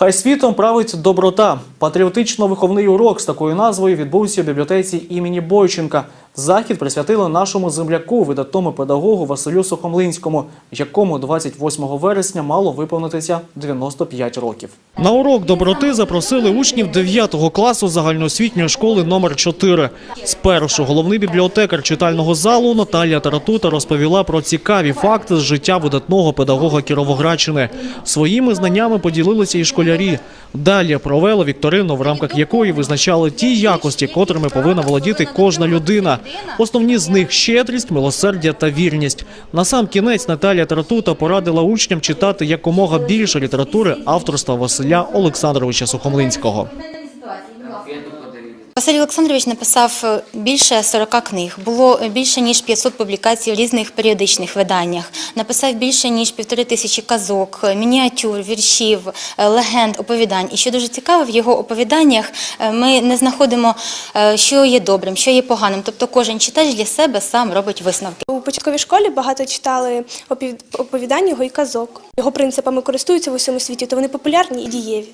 Хай світом править доброта. Патріотично-виховний урок з такою назвою відбувся у бібліотеці імені Бойченка. Захід присвятили нашому земляку, видатному педагогу Василю Сухомлинському, якому 28 вересня мало виповнитися 95 років. На урок доброти запросили учнів 9 класу загальноосвітньої школи номер 4. Спершу головний бібліотекар читального залу Наталія Таратута розповіла про цікаві факти з життя видатного педагога Кіровоградщини. Своїми знаннями поділилися і школярі. Далі провели вікторину, в рамках якої визначали ті якості, котрими повинна володіти кожна людина. Основні з них щедрість, милосердя та вірність. На сам кінець Наталія Тратута порадила учням читати якомога більше літератури авторства Василя Олександровича Сухомлинського. Василь Олександрович написав е, більше 40 книг. Було більше ніж 500 публікацій в різних періодичних виданнях. Написав більше ніж півтори тисячі казок, е, мініатюр, віршів, е, легенд, оповідань. І що дуже цікаво, в його оповіданнях е, ми не знаходимо, е, що є добрим, що є поганим. Тобто кожен читач для себе сам робить висновки. У початковій школі багато читали оповідань його і казок. Його принципами користуються в усьому світі, то вони популярні і дієві.